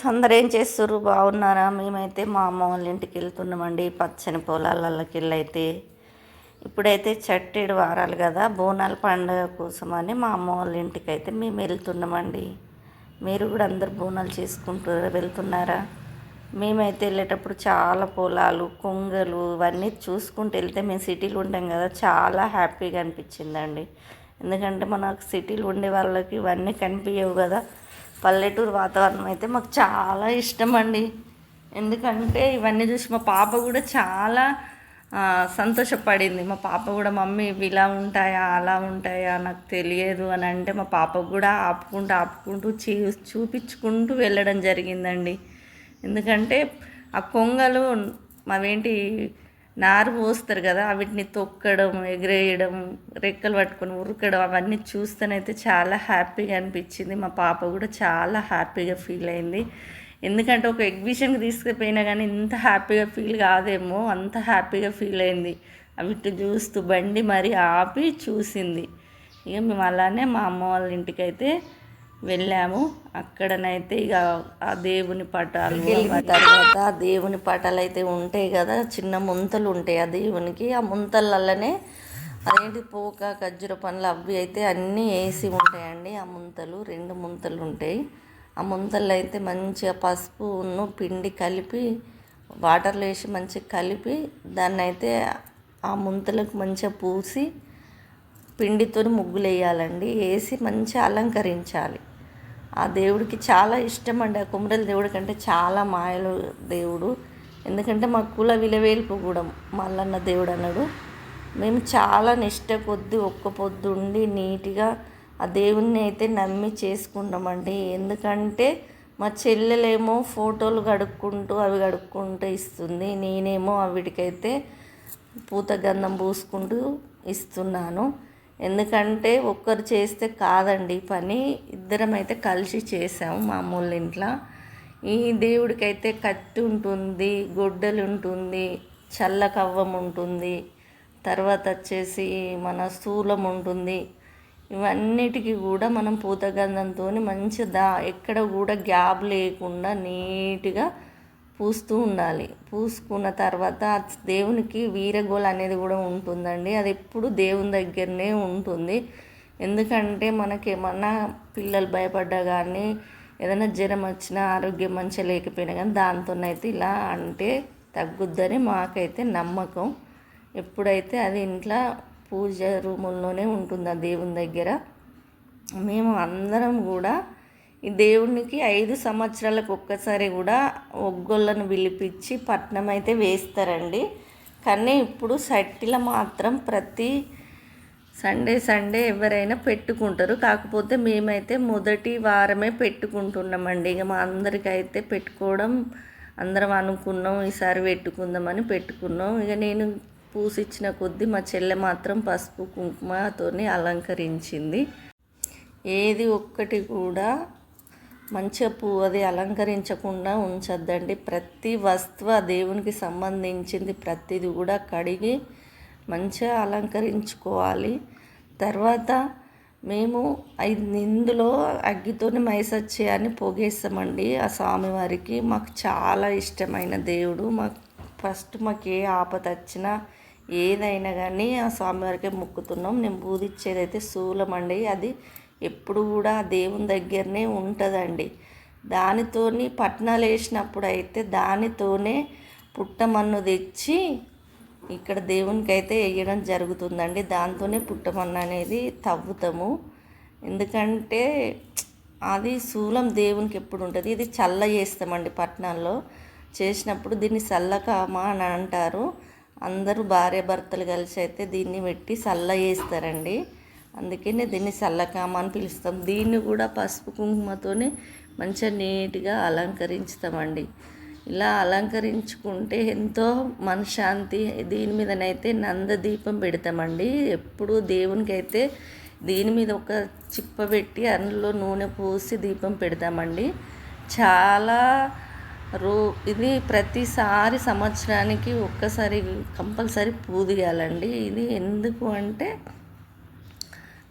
అందరు ఏం చేస్తారు బాగున్నారా? మేమైతే మా అమ్మ వాళ్ళ ఇంటికి వెళ్తున్నామండి. పచ్చని పొలాలకి వెళ్ళి అయితే ఇప్పుడైతే చట్టేడు వారాలు కదా. బోనాల పండుగ కోసమని మా అమ్మ వాళ్ళ ఇంటికి అయితే మేము వెళ్తున్నామండి. మీరు కూడా అందరు బోనాలు చేసుకుంటూ వెళ్తున్నారా? మేమైతే వెళ్ళేటప్పుడు చాలా పొలాలు కొంగలు ఇవన్నీ చూసుకుంటూ వెళ్తే మేము సిటీలో ఉంటాం కదా చాలా హ్యాపీగా అనిపించిందండి. ఎందుకంటే మనకు సిటీలు ఉండే వాళ్ళకి ఇవన్నీ కనిపించవు కదా. పల్లెటూరు వాతావరణం అయితే మాకు చాలా ఇష్టం అండి ఎందుకంటే ఇవన్నీ చూసి మా పాప కూడా చాలా సంతోషపడింది. మా పాప కూడా మమ్మీ ఇవి ఇలా ఉంటాయా అలా ఉంటాయా నాకు తెలియదు అని అంటే మా పాపకు కూడా ఆపుకుంటూ ఆపుకుంటూ చూ చూపించుకుంటూ వెళ్ళడం జరిగిందండి. ఎందుకంటే ఆ కొంగలు మావేంటి నారు పోస్తారు కదా వీటిని తొక్కడం ఎగిరేయడం రెక్కలు పట్టుకొని ఉరకడం అవన్నీ చూస్తేనైతే చాలా హ్యాపీగా అనిపించింది. మా పాప కూడా చాలా హ్యాపీగా ఫీల్ అయింది. ఎందుకంటే ఒక ఎగ్జిబిషన్కి తీసుకుపోయినా కానీ ఇంత హ్యాపీగా ఫీల్ కాదేమో అంత హ్యాపీగా ఫీల్ అయింది. వీటి చూస్తూ బండి మరి ఆపి చూసింది. ఇక మేము అలానే మా అమ్మ వాళ్ళ ఇంటికైతే వెళ్ళాము. అక్కడనైతే ఇక ఆ దేవుని పటాలు తర్వాత ఆ దేవుని పటాలు అయితే ఉంటాయి కదా చిన్న ముంతలు ఉంటాయి ఆ దేవునికి. ఆ ముంతలల్లనే అదేంటి పోక ఖర్జూర పండ్లు అవి అయితే అన్నీ వేసి ఉంటాయండి ఆ ముంతలు. రెండు ముంతలు ఉంటాయి. ఆ ముంతల్లో అయితే మంచిగా పసుపు ఉన్ను పిండి కలిపి వాటర్లో వేసి మంచిగా కలిపి దాన్ని అయితే ఆ ముంతలకు మంచిగా పూసి పిండితో ముగ్గులు వేయాలండి. వేసి మంచిగా అలంకరించాలి. ఆ దేవుడికి చాలా ఇష్టం అండి. ఆ కుమరల దేవుడి కంటే చాలా మాయలు దేవుడు. ఎందుకంటే మా కుల విలవేల్పు కూడా మల్లన్న దేవుడు అన్నాడు. మేము చాలా నిష్ట కొద్ది ఒక్క పొద్దు ఉండి నీట్గా ఆ దేవుణ్ణి అయితే నమ్మి చేసుకుంటామండి. ఎందుకంటే మా చెల్లెలేమో ఫోటోలు కడుక్కుంటూ అవి కడుక్కుంటూ ఇస్తుంది. నేనేమో ఆవిడకైతే పూత గంధం పూసుకుంటూ ఇస్తున్నాను. ఎందుకంటే ఒక్కరు చేస్తే కాదండి పని. ఇద్దరం అయితే కలిసి చేసాము మామూలు ఇంట్లో. ఈ దేవుడికైతే కత్తి ఉంటుంది గొడ్డలు ఉంటుంది చల్ల కవ్వం ఉంటుంది తర్వాత వచ్చేసి మన స్థూలం ఉంటుంది. ఇవన్నిటికీ కూడా మనం పూతగంధంతో మంచి దా ఎక్కడ కూడా గ్యాప్ లేకుండా నీట్గా పూస్తూ ఉండాలి. పూసుకున్న తర్వాత దేవునికి వీరగోల అనేది కూడా ఉంటుందండి. అది ఎప్పుడు దేవుని దగ్గరనే ఉంటుంది. ఎందుకంటే మనకేమన్నా పిల్లలు భయపడ్డా కానీ ఏదైనా జ్వరం వచ్చినా ఆరోగ్యం మంచిగా లేకపోయినా కానీ దాంతోనైతే ఇలా అంటే తగ్గుద్దని మాకైతే నమ్మకం. ఎప్పుడైతే అది ఇంట్లో పూజ రూముల్లోనే ఉంటుంది ఆ దేవుని దగ్గర మేము అందరం కూడా దేవునికి ఐదు సంవత్సరాలకు ఒక్కసారి కూడా ఒగ్గొళ్ళను పిలిపించి పట్నం అయితే వేస్తారండి. కానీ ఇప్పుడు సట్టిల మాత్రం ప్రతి సండే సండే ఎవరైనా పెట్టుకుంటారు. కాకపోతే మేమైతే మొదటి వారమే పెట్టుకుంటున్నామండి. ఇక మా అందరికైతే పెట్టుకోవడం అందరం అనుకున్నాం ఈసారి పెట్టుకుందామని పెట్టుకున్నాం. ఇక నేను పూసిచ్చిన కొద్దీ మా చెల్లె మాత్రం పసుపు కుంకుమతోని అలంకరించింది. ఏది ఒక్కటి కూడా మంచిగా పువ్వు అది అలంకరించకుండా ఉంచొద్దండి. ప్రతి వస్తువు ఆ దేవునికి సంబంధించింది. ప్రతిది కూడా కడిగి మంచిగా అలంకరించుకోవాలి. తర్వాత మేము ఐదు ఇందులో అగ్గితోని మైసచ్చే అని పొగేస్తామండి ఆ స్వామివారికి. మాకు చాలా ఇష్టమైన దేవుడు. మాకు ఫస్ట్ మాకు ఏ ఆపద వచ్చినా ఏదైనా కానీ ఆ స్వామివారికే మొక్కుతున్నాం. నేను బూదిచ్చేది అయితే శూలం అండి. అది ఎప్పుడు కూడా దేవుని దగ్గరనే ఉంటుందండి. దానితోని పట్నాలు వేసినప్పుడు అయితే దానితోనే పుట్టమన్ను తెచ్చి ఇక్కడ దేవునికి అయితే వేయడం జరుగుతుందండి. దాంతోనే పుట్టమన్ను అనేది తవ్వుతాము. ఎందుకంటే అది శూలం దేవునికి ఎప్పుడు ఉంటుంది. ఇది చల్ల చేస్తామండి పట్నాల్లో. చేసినప్పుడు దీన్ని చల్లకామా అని అంటారు. అందరూ భార్య భర్తలు కలిసి అయితే దీన్ని పెట్టి చల్ల చేస్తారండి. అందుకనే దీన్ని చల్లకామ అని పిలుస్తాం. దీన్ని కూడా పసుపు కుంకుమతోనే మంచిగా నీట్గా అలంకరించుతామండి. ఇలా అలంకరించుకుంటే ఎంతో మనశ్శాంతి దీని మీదనైతే నందదీపం పెడతామండి. ఎప్పుడు దేవునికి అయితే దీని మీద ఒక చిప్ప పెట్టి అందులో నూనె పోసి దీపం పెడతామండి. చాలా రో ఇది ప్రతిసారి సంవత్సరానికి ఒక్కసారి కంపల్సరీ పూదియాలండి ఇది ఎందుకు అంటే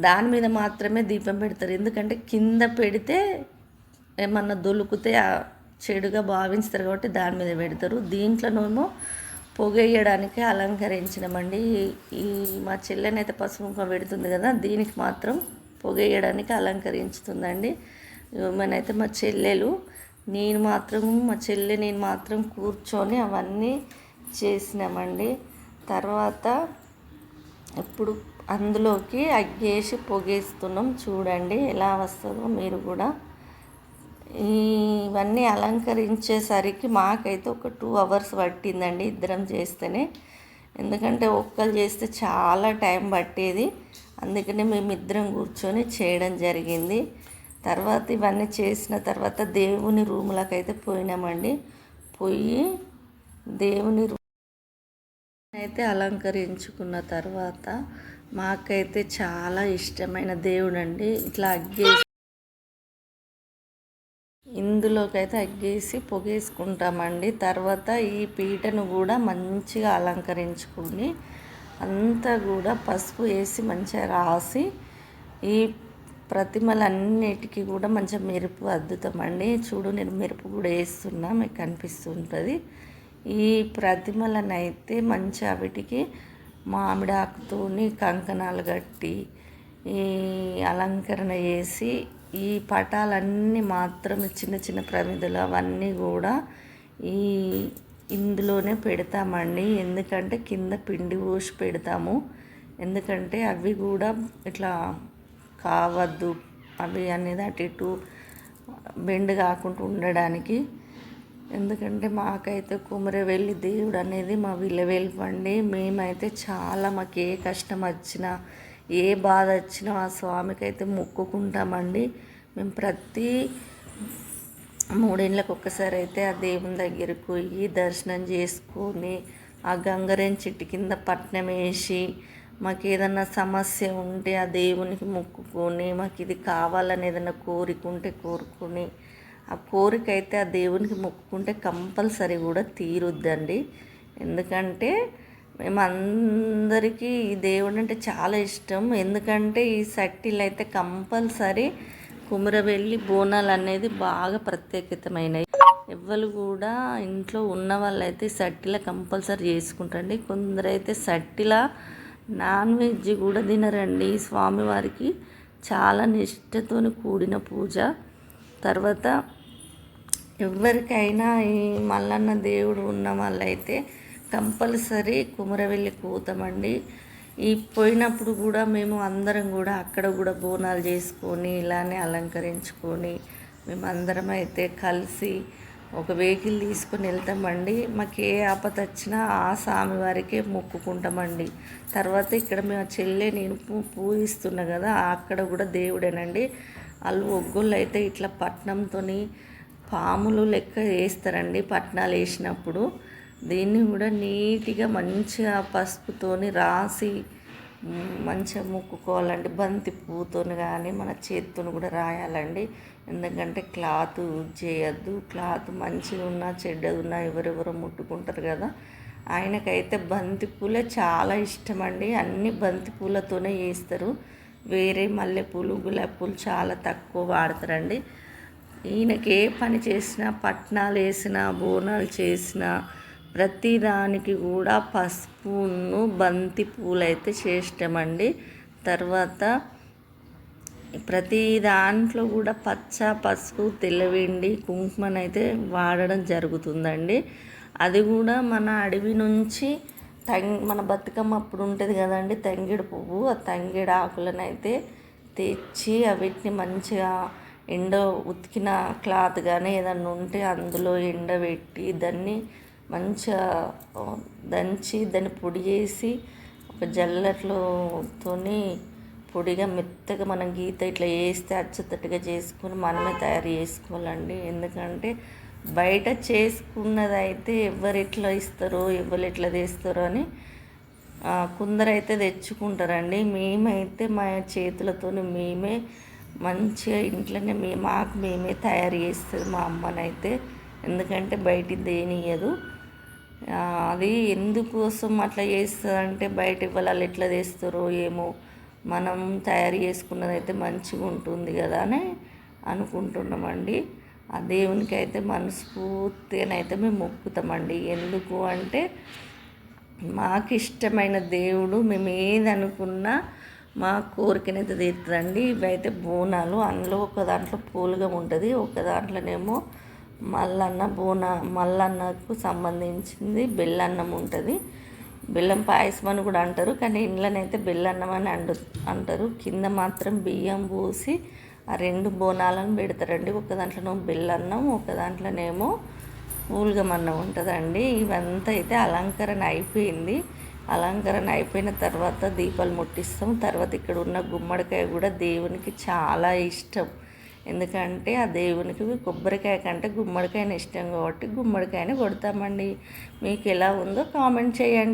దాని మీద మాత్రమే దీపం పెడతారు. ఎందుకంటే కింద పెడితే ఏమన్నా దొలుకుతే ఆ చెడుగా భావిస్తారు కాబట్టి దాని మీద పెడతారు. దీంట్లోనేమో పొగేయడానికి అలంకరించినామండి. ఈ మా చెల్లెనైతే పసుపు పెడుతుంది కదా దీనికి మాత్రం పొగేయడానికి అలంకరించుతుందండి. మనైతే మా చెల్లెలు నేను మాత్రం మా చెల్లె నేను మాత్రం కూర్చొని అవన్నీ చేసినామండి. తర్వాత ఇప్పుడు అందులోకి అగ్గేసి పొగేస్తున్నాం. చూడండి ఎలా వస్తుందో మీరు కూడా. ఇవన్నీ అలంకరించేసరికి మాకైతే ఒక టూ అవర్స్ పట్టిందండి ఇద్దరం చేస్తేనే. ఎందుకంటే ఒక్కరు చేస్తే చాలా టైం పట్టేది. అందుకనే మేము ఇద్దరం కూర్చొని చేయడం జరిగింది. తర్వాత ఇవన్నీ చేసిన తర్వాత దేవుని రూములకు అయితే పోయినామండి. పోయి దేవుని రూమ్ అయితే అలంకరించుకున్న తర్వాత మాకైతే చాలా ఇష్టమైన దేవుడు అండి ఇట్లా అగ్గేసి ఇందులోకైతే అగ్గేసి పొగేసుకుంటామండి. తర్వాత ఈ పీటను కూడా మంచిగా అలంకరించుకుని అంతా కూడా పసుపు వేసి మంచిగా రాసి ఈ ప్రతిమలన్నిటికీ కూడా మంచిగా మెరుపు అద్దుతామండి. చూడు నేను మెరుపు కూడా వేస్తున్నా మీకు కనిపిస్తుంటుంది. ఈ ప్రతిమలను అయితే మంచిగా వీటికి మామిడాకుతోని కంకణాలు కట్టి ఈ అలంకరణ చేసి ఈ పటాలన్నీ మాత్రం చిన్న చిన్న ప్రమిదలు అవన్నీ కూడా ఈ ఇందులోనే పెడతామండి. ఎందుకంటే కింద పిండి పోసి పెడతాము. ఎందుకంటే అవి కూడా ఇట్లా కావద్దు. అవి అనేది అటు ఇటు బెండ్ కాకుండా ఉండడానికి ఎందుకంటే మాకైతే కుమరవెల్లి దేవుడు అనేది మా విలువెల్పండి మేమైతే చాలా మాకు ఏ కష్టం వచ్చినా ఏ బాధ వచ్చినా ఆ స్వామికి అయితే మొక్కుకుంటామండి. మేము ప్రతి మూడేళ్ళకి ఒక్కసారి అయితే ఆ దేవుని దగ్గరకు పోయి దర్శనం చేసుకొని ఆ గంగరేం చెట్టు కింద పట్నం వేసి మాకు ఏదన్నా సమస్య ఉంటే ఆ దేవునికి మొక్కుకొని మాకు ఇది కావాలని ఏదైనా కోరిక ఉంటే కోరుకొని ఆ కోరిక అయితే ఆ దేవునికి మొక్కుకుంటే కంపల్సరీ కూడా తీరుద్దండి. ఎందుకంటే మేము అందరికీ ఈ దేవుడు అంటే చాలా ఇష్టం. ఎందుకంటే ఈ సట్టిలు అయితే కంపల్సరీ కుమరవెల్లి బోనాలు అనేది బాగా ప్రత్యేకతమైనవి ఎవ్వరు కూడా ఇంట్లో ఉన్న వాళ్ళైతే సట్టిల కంపల్సరీ చేసుకుంటారండి. కొందరైతే సట్టిల నాన్ వెజ్ కూడా తినరండి. స్వామివారికి చాలా నిష్టతోని కూడిన పూజ. తర్వాత ఎవరికైనా ఈ మల్లన్న దేవుడు ఉన్న వాళ్ళైతే కంపల్సరీ కుమరవెల్లి పోతామండి. ఈ పోయినప్పుడు కూడా మేము అందరం కూడా అక్కడ కూడా బోనాలు చేసుకొని ఇలానే అలంకరించుకొని మేము అందరం అయితే కలిసి ఒక వెహికల్ తీసుకొని వెళ్తామండి. మాకు ఏ ఆపద వచ్చినా ఆ స్వామి వారికే మొక్కుకుంటామండి. తర్వాత ఇక్కడ మేము చెల్లె నేను పూ పూజిస్తున్నా కదా అక్కడ కూడా దేవుడేనండి. వాళ్ళు ఒగ్గుళ్ళు అయితే ఇట్లా పట్నంతో పాములు లెక్క వేస్తారండి పట్నాలు వేసినప్పుడు. దీన్ని కూడా నీట్గా మంచిగా పసుపుతోని రాసి మంచిగా ముక్కుకోవాలండి. బంతి పువ్వుతోని కానీ మన చేతితో కూడా రాయాలండి. ఎందుకంటే క్లాత్ యూజ్ చేయొద్దు. క్లాత్ మంచిగా ఉన్నా చెడ్డది ఉన్నా ఎవరెవరో ముట్టుకుంటారు కదా. ఆయనకైతే బంతి పూలే చాలా ఇష్టం అండి అన్ని బంతి పూలతోనే చేస్తారు వేరే మల్లెపూలు గులాబీ పూలు చాలా తక్కువ వాడతారండి. ఈయనకి ఏ పని చేసినా పట్నాలు వేసినా బోనాలు చేసినా ప్రతిదానికి కూడా పసుపును బంతి పూలైతే చేష్టమండి. తర్వాత ప్రతి దాంట్లో కూడా పచ్చ పసుపు తెల్లవెండి కుంకుమనైతే వాడడం జరుగుతుందండి. అది కూడా మన అడవి నుంచి తంగ్ మన బతుకమ్మ అప్పుడు ఉంటుంది కదండి తంగిడి పువ్వు. ఆ తంగిడి ఆకులను అయితే తెచ్చి అవిటిని మంచిగా ఎండ ఉతికిన క్లాత్ కానీ ఏదన్నా ఉంటే అందులో ఎండబెట్టి దాన్ని మంచిగా దంచి దాన్ని పొడి చేసి ఒక జల్లట్లోతోని పొడిగా మెత్తగా మనం గీత ఇట్లా వేస్తే అచ్చతట్టుగా చేసుకుని మనమే తయారు చేసుకోవాలండి. ఎందుకంటే బయట చేసుకున్నది అయితే ఎవరు ఎట్లా ఇస్తారో ఎవరు ఎట్లా తెస్తారో అని కొందరైతే తెచ్చుకుంటారండి. మేమైతే మా చేతులతో మేమే మంచిగా ఇంట్లోనే మే మాకు మేమే తయారు చేస్తుంది మా అమ్మనైతే. ఎందుకంటే బయట దేనియదు అది ఎందుకోసం అట్లా చేస్తుంది అంటే బయట వాళ్ళు ఎట్లా చేస్తారో ఏమో. మనం తయారు చేసుకున్నది అయితే మంచిగా ఉంటుంది కదా అని అనుకుంటున్నామండి. ఆ దేవునికి అయితే మనస్ఫూర్తిగానైతే మేము మొక్కుతామండి. ఎందుకు అంటే మాకు ఇష్టమైన దేవుడు మేము ఏది అనుకున్నా మా కోరికనైతే తీరుతుందండి ఇవైతే బోనాలు. అందులో ఒక దాంట్లో పూలుగా ఉంటుంది. ఒక దాంట్లోనేమో మల్లన్న బోన మల్లన్నకు సంబంధించింది బెల్లన్నం ఉంటుంది. బెల్లం పాయసం అని కూడా అంటారు. కానీ ఇండ్లనైతే బెల్లన్నం అని అండు అంటారు. కింద మాత్రం బియ్యం పోసి ఆ రెండు బోనాలను పెడతారండి. ఒక దాంట్లోనేమో బెల్లన్నం ఒక దాంట్లోనేమో ఊలుగమన్నం ఉంటుందండి. ఇవంతా అయితే అలంకరణ అయిపోయింది. అలంకరణ అయిపోయిన తర్వాత దీపాలు ముట్టిస్తాం. తర్వాత ఇక్కడ ఉన్న గుమ్మడికాయ కూడా దేవునికి చాలా ఇష్టం. ఎందుకంటే ఆ దేవునికి కొబ్బరికాయ కంటే గుమ్మడికాయని ఇష్టం కాబట్టి గుమ్మడికాయని కొడతామండి. మీకు ఎలా ఉందో కామెంట్ చేయండి.